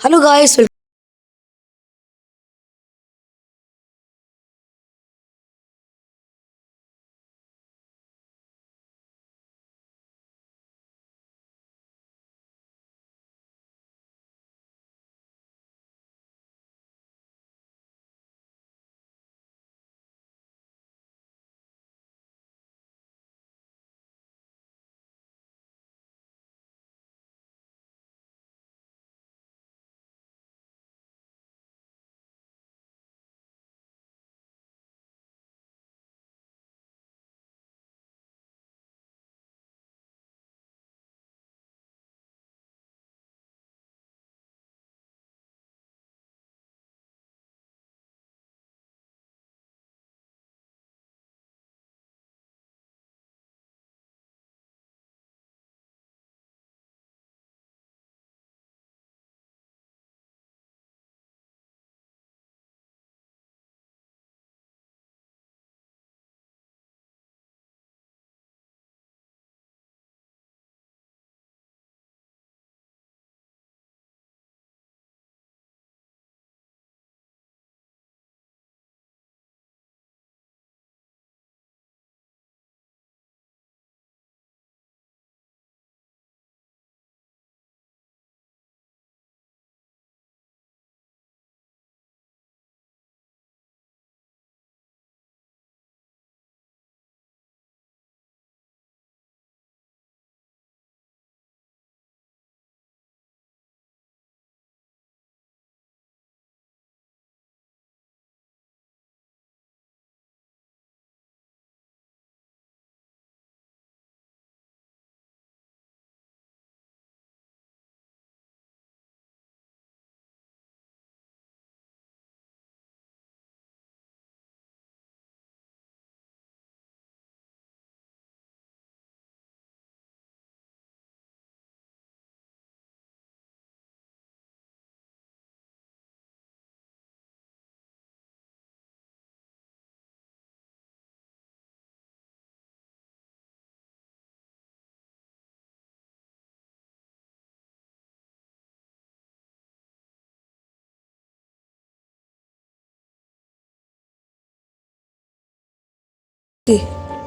Hello guys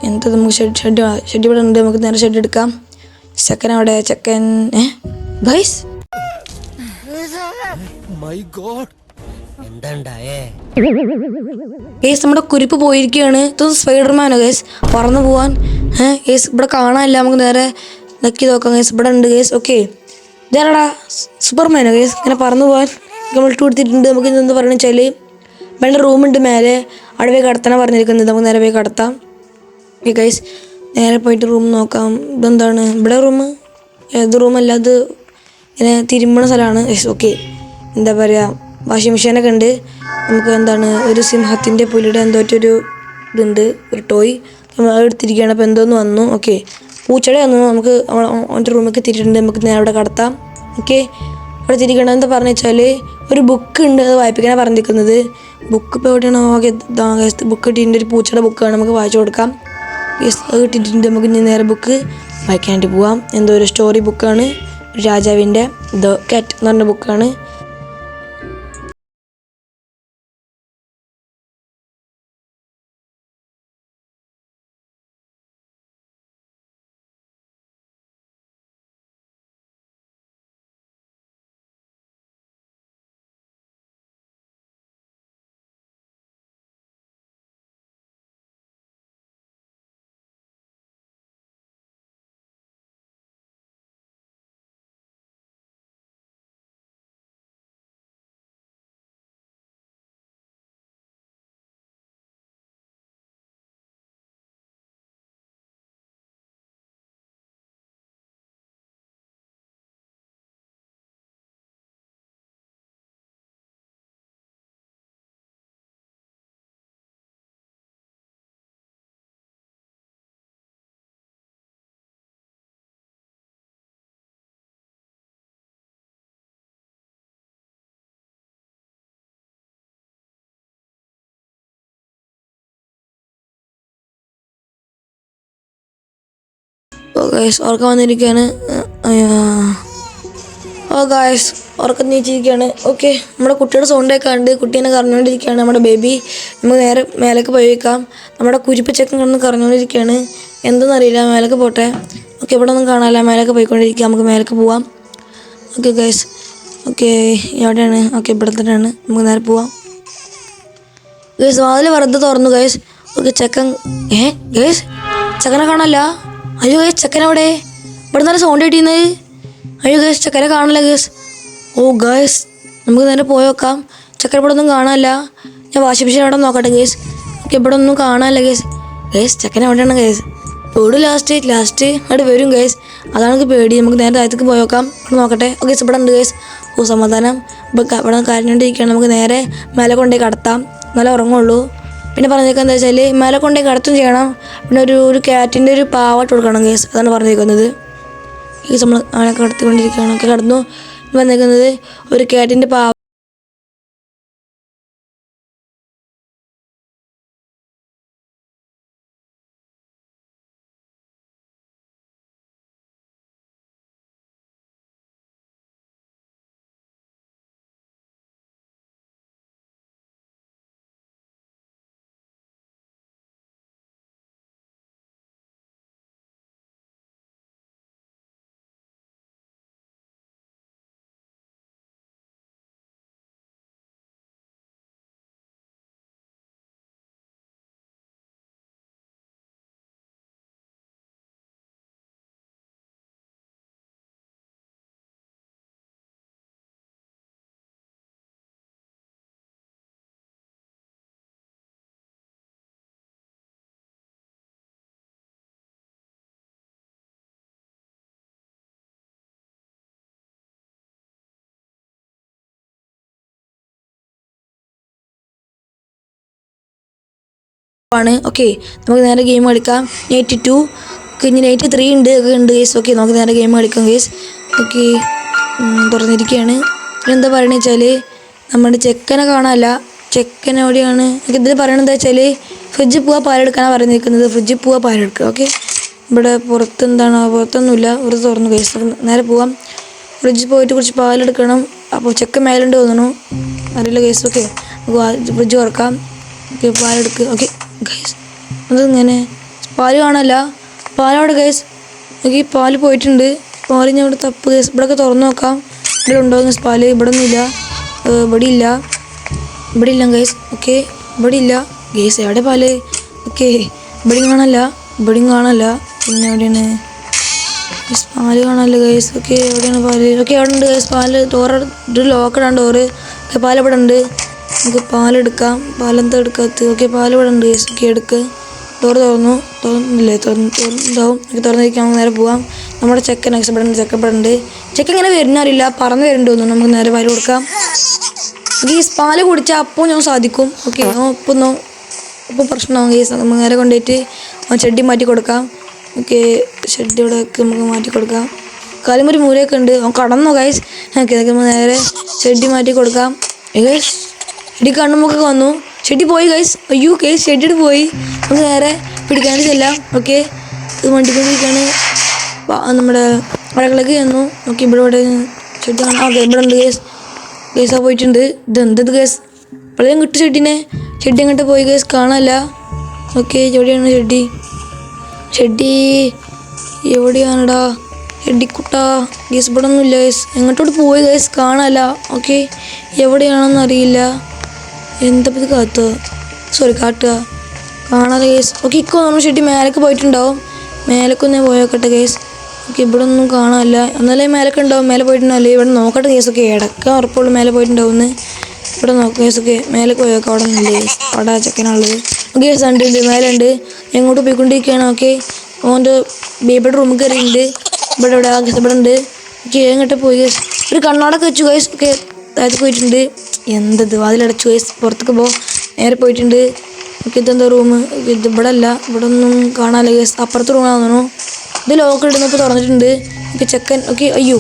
എന്ത് നമുക്ക് shed shed shed ഇവിടെ ഉണ്ട് നമുക്ക് നേരെ ഷെഡ് എടുക്കാം. ചെക്കൻ അവിടെ ചെക്കൻ ഗൈസ് മൈ ഗോഡ് ഗേസ് നമ്മുടെ കുരിപ്പ് പോയിരിക്കുകയാണ് ഇതൊന്നും സ്പൈഡർമാനോ ഗേസ് പറന്നു പോവാൻ ഗേസ് ഇവിടെ കാണാനില്ല. നമുക്ക് നേരെ നക്കി നോക്കാം ഗേസ് ഇവിടെ ഉണ്ട് ഗേസ് ഓക്കെ. ഇതാരടാ? സൂപ്പർമാനോ ഗേസ് ഇങ്ങനെ പറന്നു പോവാൻ നമ്മൾ ഇട്ട് കൊടുത്തിട്ടുണ്ട്. നമുക്ക് ഇതെന്ന് പറയുന്നത് വെച്ചാൽ വേണ്ട റൂമുണ്ട് മേലെ. അവിടെ പോയി കടത്താനാണ് പറഞ്ഞിരിക്കുന്നത്. നമുക്ക് നേരെ പോയി കടത്താം. ഗൈസ് നേരെ പോയിട്ട് റൂം നോക്കാം. ഇതെന്താണ്? ഇവിടെ റൂം ഏത് റൂമല്ല അത് ഇങ്ങനെ തിരുമ്പണ സ്ഥലമാണ്. ഓക്കെ എന്താ പറയുക വാഷിംഗ് മെഷീനൊക്കെ ഉണ്ട്. നമുക്ക് എന്താണ് ഒരു സിംഹത്തിന്റെ പുലിയുടെ എന്തോറ്റൊരു ഇതുണ്ട് ഒരു ടോയ് നമ്മൾ എടുത്തിരിക്കുകയാണ് അപ്പോൾ എന്തോന്ന് വന്നു. ഓക്കെ പൂച്ചയുടെ വന്നു. നമുക്ക് അവന്റെ റൂമൊക്കെ തിരിട്ടുണ്ട് നമുക്ക് നേരെ അവിടെ കടത്താം. ഓക്കെ അവിടെ തിരിക്കണം എന്താ പറഞ്ഞു വെച്ചാൽ ഒരു ബുക്ക് ഉണ്ട്. അത് വായിപ്പിക്കാനാണ് പറഞ്ഞിരിക്കുന്നത്. ബുക്ക് ഇപ്പോൾ എവിടെയാണ്? ഓക്കെ ബുക്ക് കിട്ടിയിട്ടുണ്ട്. ഒരു പൂച്ചയുടെ ബുക്കാണ് നമുക്ക് വായിച്ചു കൊടുക്കാം. യെസ് അത് കിട്ടിയിട്ടുണ്ട്. നമുക്ക് ഇനി നേരെ ബുക്ക് വായിക്കാനായിട്ട് പോവാം. എന്തോ ഒരു സ്റ്റോറി ബുക്കാണ് രാജാവിന്റെ ദ കാറ്റ് എന്ന് പറഞ്ഞ ബുക്കാണ് ഓ ഗൈസ് ഉറക്കം വന്നിരിക്കുകയാണ് ഓ ഗായ്സ് ഉറക്കം നീച്ചിരിക്കുകയാണ് ഓക്കെ നമ്മുടെ കുട്ടിയുടെ സൗണ്ടൊക്കെ കണ്ട് കുട്ടീനെ കറഞ്ഞുകൊണ്ടിരിക്കുകയാണ് നമ്മുടെ ബേബി നമുക്ക് നേരെ മേലേക്ക് പോയി വെക്കാം. നമ്മുടെ കുരിപ്പച്ചക്കൻ കിടന്ന് കറഞ്ഞുകൊണ്ടിരിക്കുകയാണ് എന്തെന്നറിയില്ല മേലേക്ക് പോട്ടെ. ഓക്കെ ഇവിടെ ഒന്നും കാണാനില്ല. മേലേക്ക് പോയിക്കൊണ്ടിരിക്കുക. നമുക്ക് മേലേക്ക് പോവാം. ഓക്കെ ഗൈസ് ഓക്കെ എവിടെയാണ് ഓക്കെ ഇവിടെ തന്നെയാണ്. നമുക്ക് നേരെ പോവാം. ഗൈസ് വാതിൽ വെറുതെ തുറന്നു ഗൈസ് ഓക്കെ ചെക്കൻ ഏ ഗൈസ് ചെക്കനെ കാണാല്ല അയ്യോ ഗേസ് ചെക്കൻ അവിടെ ഇവിടെ നല്ല സൗണ്ട് കിട്ടിയിരുന്നത് അയ്യോ ഗേസ് ചെക്കനെ കാണില്ല ഗേസ്. ഓ ഗേസ് നമുക്ക് നേരെ പോയി നോക്കാം. ചെക്കൻ ഇവിടെ ഒന്നും കാണാനില്ല. ഞാൻ വാഷിംഗ് മെഷീൻ അവിടെ നോക്കട്ടെ ഗേസ്. ഓക്കെ ഇവിടെ ഒന്നും കാണാനില്ല ഗേസ്. ഗേസ് ചെക്കൻ എവിടെയാണ് ഗേസ്? പേടി ലാസ്റ്റ് ലാസ്റ്റ് അവിടെ വരും ഗേസ്. അതാണ് എനിക്ക് പേടി. നമുക്ക് നേരെ താഴത്തേക്ക് പോയി നോക്കാം. ഇവിടെ നോക്കട്ടെ. ഓക്കെ ഇവിടെ ഉണ്ട് ഗേസ്. ഓ സമാധാനം. ഇവിടെ ഇവിടെ കരഞ്ഞുകൊണ്ടിരിക്കുകയാണ് നമുക്ക് നേരെ മേലെ കൊണ്ടുപോയി കടത്താം. നല്ല ഉറങ്ങുള്ളൂ. പിന്നെ പറഞ്ഞേക്കുന്നത് എന്താ വെച്ചാൽ മല കൊണ്ടേ കടത്തും ചെയ്യണം. പിന്നെ ഒരു ഒരു ക്യാറ്റിന്റെ ഒരു പാവാട്ട് കൊടുക്കണം കേസ്. അതാണ് പറഞ്ഞേക്കുന്നത്. കേസ് നമ്മൾ അങ്ങനെ കടത്തിക്കൊണ്ടിരിക്കുകയാണ്. ഒക്കെ കടന്നു. വന്നേക്കുന്നത് ഒരു ക്യാറ്റിന്റെ പാവ ആണ് ഓക്കെ നമുക്ക് നേരെ ഗെയിം കളിക്കാം. നൈറ്റ് ടു കഴിഞ്ഞ് നൈറ്റ് ത്രീ ഉണ്ട് ഒക്കെ ഉണ്ട് കേസ് ഓക്കെ നമുക്ക് നേരെ ഗെയിം കളിക്കാം കേസ് ഓക്കെ തുറന്നിരിക്കുകയാണ് എന്താ പറയണത് വെച്ചാൽ നമ്മുടെ ചെക്കനെ കാണാനല്ല ചെക്കൻ എവിടെയാണ്? എനിക്ക് ഇതിൽ പറയണത് എന്താ വെച്ചാൽ ഫ്രിഡ്ജിൽ പോവാ പാലെടുക്കാനാണ് പറഞ്ഞിരിക്കുന്നത്. ഫ്രിഡ്ജിൽ പോവാ പാലെടുക്കുക ഓക്കെ ഇവിടെ പുറത്ത് എന്താണ് പുറത്തൊന്നുമില്ല. ഒരു തുറന്നു കേസ് നേരെ പോവാം. ഫ്രിഡ്ജിൽ പോയിട്ട് കുറച്ച് പാലെടുക്കണം അപ്പോൾ ചെക്കൻ മേലുണ്ട് തോന്നുന്നു. അറിയില്ല കേസ് ഓക്കെ ഫ്രിഡ്ജ് തുറക്കാം. ഓക്കെ പാലെടുക്കുക ഓക്കെ ഗൈസ് അതിങ്ങനെ? പാൽ കാണാനല്ല. പാലവിടെ ഗൈസ് നോക്കി പാൽ പോയിട്ടുണ്ട്. പാൽ ഞാൻ ഇവിടെ തപ്പ് ഗൈസ് ഇവിടെയൊക്കെ തുറന്നു നോക്കാം. ഇവിടെ ഉണ്ടോ ഗൈസ് പാൽ? ഇവിടെ ഒന്നുമില്ല ഇവിടെ ഇല്ല ഇവിടെ ഇല്ല ഗൈസ് ഓക്കെ ഇവിടെ ഇല്ല ഗൈസ് എവിടെ പാൽ? ഓക്കെ ഇവിടെയും കാണാനല്ല. ഇവിടെയും കാണാനല്ല. പിന്നെ എവിടെയാണ്? ഗൈസ് പാൽ കാണാനല്ല ഗൈസ് ഓക്കെ എവിടെയാണ് പാൽ? ഓക്കെ അവിടെ ഉണ്ട് ഗൈസ് പാൽ ഡോറ് ലോക്കഡാണ് ഡോറ് ഓക്കെ ഇവിടെ ഉണ്ട്. നമുക്ക് പാലെടുക്കാം. പാലെന്താ എടുക്കാത്ത ഓക്കെ പാൽ ഇവിടെ ഉണ്ട് ഓക്കെ എടുക്ക്. ഡോറ് തുറന്നു. തുറന്നില്ലേ? തുറന്ന് തുറന്നുണ്ടാവും. നമുക്ക് തുറന്നിരിക്കാം നേരെ പോവാം. നമ്മുടെ ചെക്കൻ എക്സപ്പെടുന്നുണ്ട് ചെക്കപ്പെടുന്നുണ്ട് ചെക്ക് ചെക്കൻ ഇങ്ങനെ വരുന്നറിയില്ല പറഞ്ഞു വരുന്നുണ്ട് തോന്നുന്നു നമുക്ക് നേരെ പാൽ കൊടുക്കാം. ഗീസ് പാൽ കുടിച്ചാൽ അപ്പോൾ ഞാൻ സാധിക്കും. ഓക്കെ ഇപ്പം നോ ഇപ്പോൾ പ്രശ്നമാകും ഗീസ്. നമുക്ക് നേരെ കൊണ്ടുപോയിട്ട് ചെടി മാറ്റി കൊടുക്കാം. ഓക്കെ ഷെഡ് ഇവിടെ നമുക്ക് മാറ്റി കൊടുക്കാം. കാലും ഒരു മൂലയൊക്കെ ഉണ്ട്. കടന്നോ ഗൈസ്? ഓക്കെ നമുക്ക് നേരെ ചെടി മാറ്റി കൊടുക്കാം. ഗൈസ് ചെടി കണ്ണുമൊക്കെ വന്നു. ചെടി പോയി ഗൈസ് അയ്യോ ഗൈസ് ചെടിയുടെ പോയി. നമുക്ക് നേരെ പിടിക്കാണ്ട് ചെല്ലാം. ഓക്കെ ഇത് വണ്ടിക്കൊണ്ടിരിക്കുകയാണ് പ- നമ്മുടെ വഴകളൊക്കെ ചെന്നു. ഓക്കെ ഇവിടെ ഇവിടെ ചെടി കാണാം. ഓക്കെ ഇവിടെ ഉണ്ട് ഗൈസ് ഗൈസ് പോയിട്ടുണ്ട്. ഇത് എന്തത് ഗൈസ് ഇപ്പോഴും കിട്ടും ചെടിനെ. ചെടി അങ്ങോട്ട് പോയി ഗൈസ് കാണാനല്ല. ഓക്കെ എവിടെയാണ് ചെടി. ചെടി എവിടെയാണെടാ? ചെടിക്കുട്ടാ. ഗൈസ് ഇവിടെ ഒന്നുമില്ല ഗൈസ് എങ്ങോട്ടോട്ട് പോയി ഗൈസ് കാണാല്ല ഓക്കെ എവിടെയാണെന്ന് അറിയില്ല എന്താ ഇത് കാത്ത സോറി കാട്ടുക കാണാതെ കേസ് ഓക്കെ ഇക്കോ നമ്മൾ ചെടി മേലേക്ക് പോയിട്ടുണ്ടാവും. മേലേക്ക് ഒന്നേ പോയോക്കട്ടെ കേസ് ഓക്കെ ഇവിടെ ഒന്നും കാണാനില്ല. എന്നാലേ മേലൊക്കെ ഉണ്ടാവും. മേലെ പോയിട്ടുണ്ടാവില്ലേ ഇവിടെ നോക്കട്ടെ കേസ് ഒക്കെ. ഇടയ്ക്കാൻ ഉറപ്പുള്ളൂ മേലെ പോയിട്ടുണ്ടാവുമെന്ന്. ഇവിടെ നോക്കാം കേസ് ഒക്കെ. മേലെ പോയോക്കെ അവിടെ നിന്നില്ലേ? അവിടെ ചെക്കനുള്ളത് കേസ് ഉണ്ട് ഉണ്ട് മേലെ എങ്ങോട്ട് പോയിക്കൊണ്ടിരിക്കുകയാണ് ഓക്കെ ഓന്റെ ബേബിയുടെ റൂമിൽ കയറിയിട്ടുണ്ട്. ഇവിടെ ഇവിടെ ഇവിടെ ഉണ്ട്. ഓക്കെ എങ്ങോട്ട് പോയി കേസ് ഒരു കണ്ണാടൊക്കെ വെച്ചു കേസ് ഒക്കെ താഴത്ത് പോയിട്ടുണ്ട്. എന്തത് വാതിലടച്ചു വയസ് പുറത്തേക്ക് പോ. നേരെ പോയിട്ടുണ്ട്. ഇതെന്താ റൂം ഇത് ഇവിടെ അല്ല ഇവിടെ ഒന്നും കാണാനില്ല ഗൈസ് അപ്പുറത്തെ റൂമാണെന്ന് ഇത് ലോക്ക് ഇടുന്നപ്പോൾ തുറന്നിട്ടുണ്ട്. ഓക്കെ ചെക്കൻ ഓക്കെ അയ്യോ.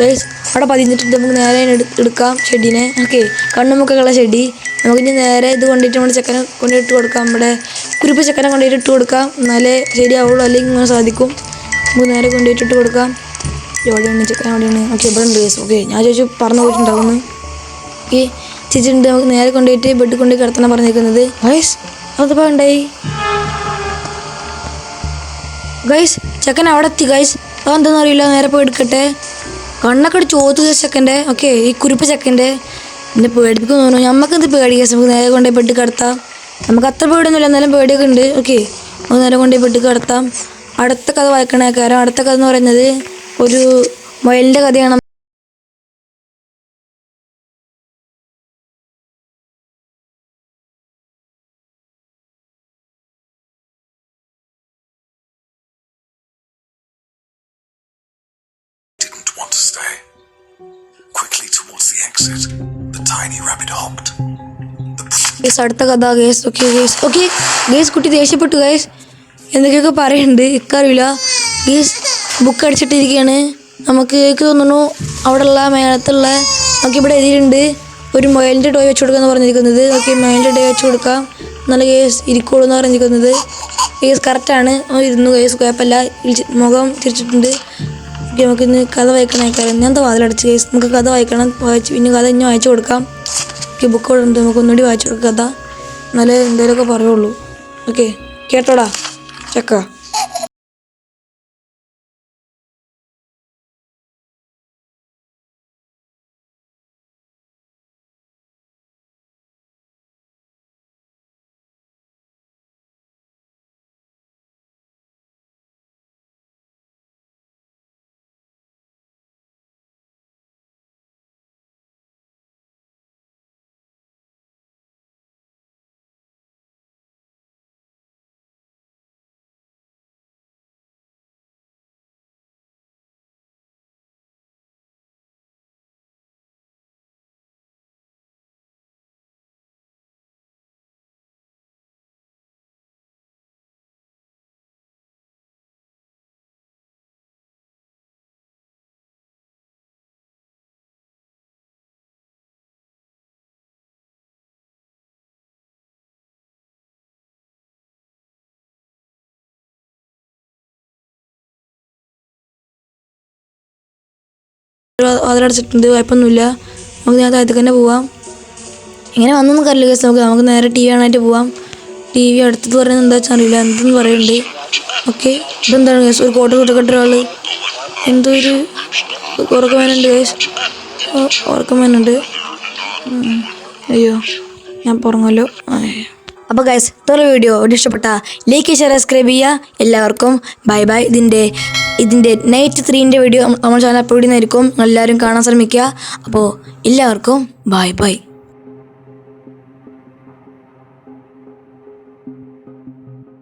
ഗൈസ് അവിടെ പതിഞ്ഞിട്ടുണ്ട്. നമുക്ക് നേരെ എടു- എടുക്കാം ചെടീനെ. ഓക്കെ കണ്ണുമുക്കുള്ള ഷെഡി നമുക്ക് ഇനി നേരെ ഇത് കൊണ്ടിട്ട് നമ്മുടെ ചെക്കനെ കൊണ്ടിട്ട് കൊടുക്കാം. നമ്മുടെ കുരുപ്പ് ചെക്കനെ കൊണ്ടിട്ട് ഇട്ട് കൊടുക്കാം. എന്നാലേ ശരിയാവുള്ളൂ അല്ലെങ്കിൽ ഇങ്ങനെ സാധിക്കും. നമുക്ക് നേരെ കൊണ്ടിട്ട് കൊടുക്കാം. എവിടെയാണ് ചെക്കൻ എവിടെയാണ് ഓക്കെ ഇവിടെ ഉണ്ട് ഗൈസ് ഓക്കെ ഞാൻ ചോദിച്ചു പറഞ്ഞു പോയിട്ടുണ്ടാവുന്നു ഓക്കെ ചേച്ചി ഉണ്ട് നമുക്ക് നേരെ കൊണ്ടുപോയിട്ട് ബെഡ് കൊണ്ട് കിടത്തണം പറഞ്ഞിരിക്കുന്നത്. ഗൈസ് അതിപ്പോൾ ഉണ്ടായി? ഗൈസ് ചെക്കൻ അവിടെ എത്തി ഗൈസ് അതെന്താണെന്ന് അറിയില്ല. നേരെ പോയി എടുക്കട്ടെ. കണ്ണൊക്കെ ഗൈസ് ചെക്കന്റെ. ഓക്കെ ഈ കുരുപ്പ് ചെക്കന്റെ. എന്നെ പേടിപ്പിക്കുന്നു തോന്നുന്നു. നമുക്ക് എന്ത് പേടി ഗൈസ് നമുക്ക് നേരെ കൊണ്ടുപോയി ബെഡ് കിടത്താം. നമുക്ക് അത്ര പേടിയൊന്നുമില്ല. എന്നാലും പേടിയൊക്കെ ഉണ്ട്. ഓക്കെ നമുക്ക് നേരെ കൊണ്ടുപോയി ബെഡ് കിടത്താം. അടുത്ത കഥ വായിക്കണേ കാരണം അടുത്ത കഥ എന്ന് പറയുന്നത് ഒരു മൊയലിന്റെ കഥയാണ്. Want to stay. Quickly towards the exit, the tiny rabbit hopped. Guys അടുത്ത കഥ guys okay guys okay guys കുട്ടി ദേഷ്യപ്പെട്ടു ഗേസ് എന്തൊക്കെയൊക്കെ പറയുന്നുണ്ട്? ഇക്കറിയില്ല ഗേസ് ബുക്ക് അടിച്ചിട്ടിരിക്കുകയാണ്. നമുക്ക് തോന്നുന്നു അവിടെയുള്ള മേളത്തുള്ള നമുക്കിവിടെ എഴുതിയിട്ടുണ്ട്. ഒരു മൊയലിന്റെ ടോയ് വെച്ച് കൊടുക്കാന്ന് പറഞ്ഞിരിക്കുന്നത്. ഓക്കെ മൊയലിന്റെ ടോയ് വെച്ച് കൊടുക്കാം. നല്ല കേസ് ഇരിക്കോളൂ എന്ന് പറഞ്ഞിരിക്കുന്നത്. കേസ് കറക്റ്റാണ് ഇരുന്നു കേസ് കുഴപ്പമില്ല. മുഖം തിരിച്ചിട്ടുണ്ട്. ഓക്കെ നമുക്ക് ഇന്ന് കഥ വായിക്കണം അയക്കാറ് ഞാൻ വാതിലടച്ച് കേസ് നമുക്ക് കഥ വായിക്കണം. വായിച്ച് പിന്നെ കഥ ഇനി വായിച്ചു കൊടുക്കാം. ഓക്കെ ബുക്ക് ഇവിടെ ഉണ്ട്. നമുക്ക് ഒന്നുകൂടി വായിച്ചു കൊടുക്കാം. കഥ. എന്നാലേ എന്തെങ്കിലുമൊക്കെ പറയുള്ളൂ. ഓക്കെ കേട്ടോടാ? ചക്ക. വാതിലടച്ചിട്ടുണ്ട് കുഴപ്പമൊന്നുമില്ല. നമുക്ക് ഞാൻ താഴത്തേക്ക് തന്നെ പോവാം. ഇങ്ങനെ വന്നൊന്നും കറില്ല കേസ് നമുക്ക് നമുക്ക് നേരെ ടി വി കാണാനായിട്ട് പോവാം. ടി വി അടുത്തത് പറയുന്നത് എന്താ വെച്ചാൽ അറിയില്ല. എന്തെന്ന് പറയുന്നുണ്ട്. ഓക്കെ ഇതെന്താണ് കേസ് ഒരു കോട്ട് കൂട്ടക്കെട്ട ഒരാൾ എന്തോ ഒരു ഉറക്കമേനുണ്ട് കേസ് ഉറക്കമേനുണ്ട്. അയ്യോ ഞാൻ പുറങ്ങല്ലോ അപ്പോൾ ഗൈസ് ഇത്ര വീഡിയോ ഇഷ്ടപ്പെട്ട ലൈക്ക് ഷെയർ സബ്സ്ക്രൈബ് ചെയ്യുക എല്ലാവർക്കും ബൈ ബൈ ഇതിന്റെ ഇതിന്റെ നൈറ്റ് ത്രീന്റെ വീഡിയോ നമ്മൾ ചാനൽ അപ്ലോഡ് ചെയ്യുന്നതായിരിക്കും. എല്ലാവരും കാണാൻ ശ്രമിക്കുക. അപ്പോൾ എല്ലാവർക്കും ബൈ ബൈ